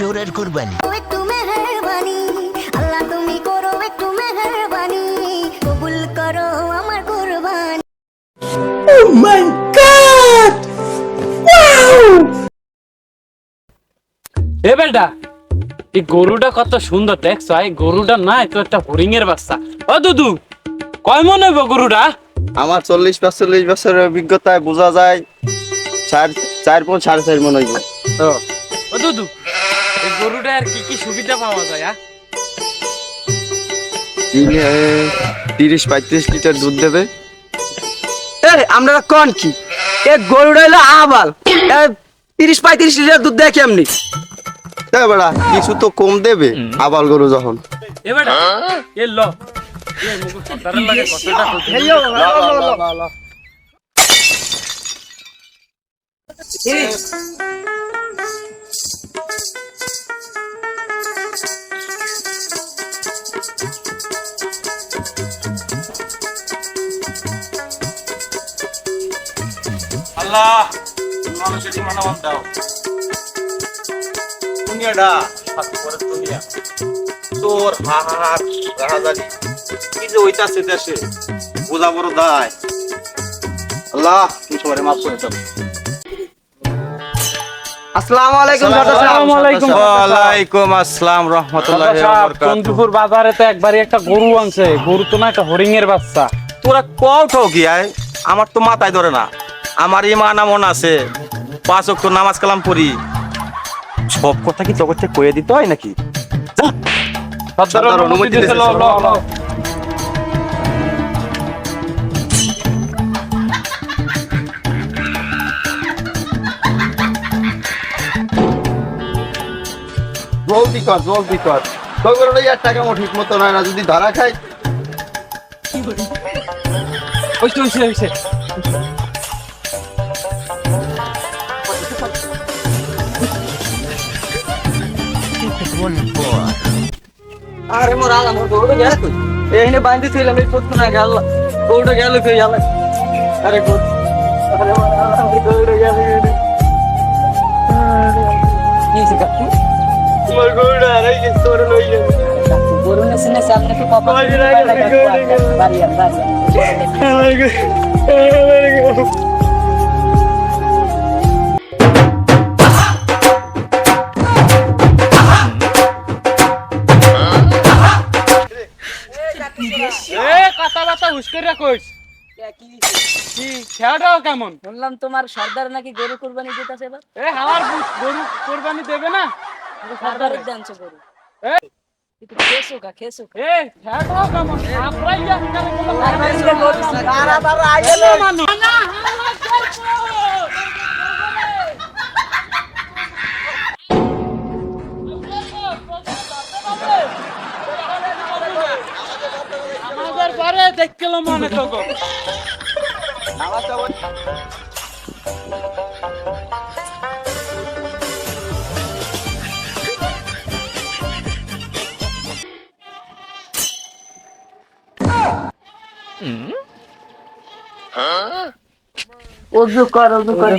চোরের কুরবানি। একটু মেহরবানি আল্লাহ তুমি করো একটু মেহরবানি কবুল করো আমার কুরবানি। এ বেটা এই গরুটা কত সুন্দর দেখছ? এই গরুটা নাই তো একটা হরিং এর বাচ্চা। ও দুদু কয় মনে হইব গরুটা? আমার চল্লিশ পাঁচচল্লিশ বছরের অভিজ্ঞতায় বোঝা যায় চার চার পর সাড়ে চার মনে হইব। ও। ও দুদু এই গরুটা আর কি কি সুবিধা পাওয়া যায় আ? দিনে তিরিশ পঁয়ত্রিশ লিটার দুধ দেবে। এই আপনারা কোন কি? এ গরুটা হলো আবাল। এ তিরিশ পঁয়ত্রিশ লিটার দুধ দেয় কেমনি? বেড়া কিছু তো কম দেবে আবাল গরু যখন। এ এ ল। কথাটা আল্লাহ। মানুষের ইমানাবাদ দাও। দুনিয়াটা হাত করে দুনিয়া। তোর হাহার রাহাজারি কি যে হইতাছে দেশে বোঝা বড় দায়। আল্লাহ তুমি সবাই মাফ করে দাও। আসসালামু আলাইকুম আসসালামু আলাইকুম ওয়ালাইকুম আসসালাম রহমতুল্লাহ চন্দ্রপুর বাজারে তো একবারই একটা গরু আনছে। গরু তো না একটা হরিং এর বাচ্চা। তোরা কও ঠো কি আয় আমার তো মাথায় ধরে না। আমার ইমান আমন আছে। পাঁচ অক্ট নামাজ কালাম পড়ি। সব কথা কি থেকে কয়ে দিতে হয় নাকি? অনুমতি জলদি কর জলদি কর। তোর গরুটা ইয়ার টাকা মো ঠিক মতো নয় না যদি ধরা খাই। আরে মোর আল্লাহ মোর গরুটা গেল কই এইনে বাঁধি ছিলাম এই পথ না গেল গরুটা গেল কই আল্লাহ আরে গরু আরে মোর আল্লাহ মোর গরুটা গেল কি সে কাকু মোর গরুটা আরে কি তোর লই গেল গরু নেছে নেছে আপনি কি কখন বাড়ি বাড়ি এ কথা বাতা কইস কি খেয়াটাও কেমন? শুনলাম তোমার সর্দার নাকি গরু কুরবানি দিতেছে এবার। এ আমার গরু কোরবানি দেবে না? সর্দারের দানছে গরু। এ কিন্তু আমাদের পরে দেখল মনে তো উজু কর উজু কর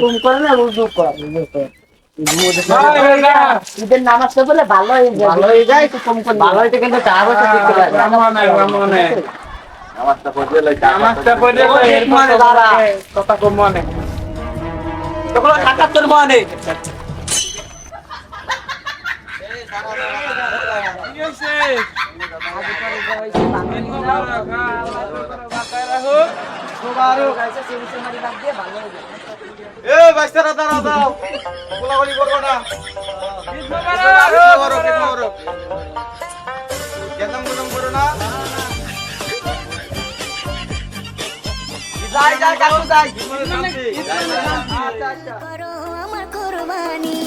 কম করে, উজু কর উজু কর। ঈদের নামাজটা বলে ভালো হয়ে যায় ভালো হয়ে যায় কম করে ভালো হইতে কিন্তু দিতে লাগে রামনে রামনে নামাজটা পড়ে নামাজটা পড়ে এর মনে দাঁড়া। কথা কম মনে। মানে। ভালো হয়ে যায় এ বাইস্তারা দাঁড়া দাও গোলাগুলি করব না। করো যাই যাই কাকু যাই। আমার কুরবানি।